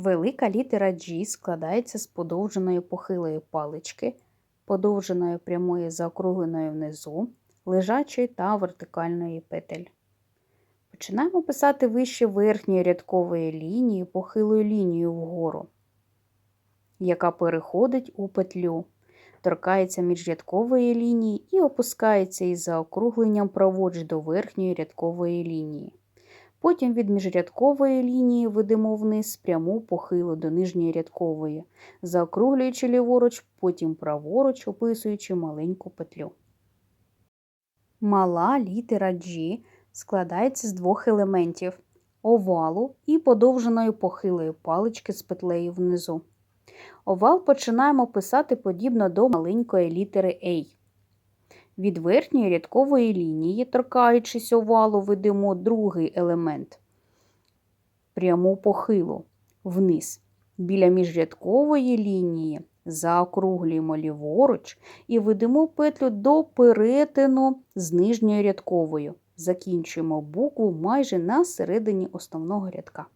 Велика літера G складається з подовженої похилої палички, подовженої прямої заокругленої внизу, лежачої та вертикальної петель. Починаємо писати вище верхньої рядкової лінії похилою лінією вгору, яка переходить у петлю, торкається міжрядкової лінії і опускається із заокругленням праворуч до верхньої рядкової лінії. Потім від міжрядкової лінії ведемо вниз пряму похилу до нижньої рядкової, заокруглюючи ліворуч, потім праворуч, описуючи маленьку петлю. Мала літера G складається з двох елементів овалу і подовженої похилої палички з петлею внизу. Овал починаємо писати подібно до маленької літери A. Від верхньої рядкової лінії, торкаючись овалу, ведемо другий елемент пряму похилу вниз. Біля міжрядкової лінії заокруглюємо ліворуч і ведемо петлю до перетину з нижньою рядковою. Закінчуємо букву майже на середині основного рядка.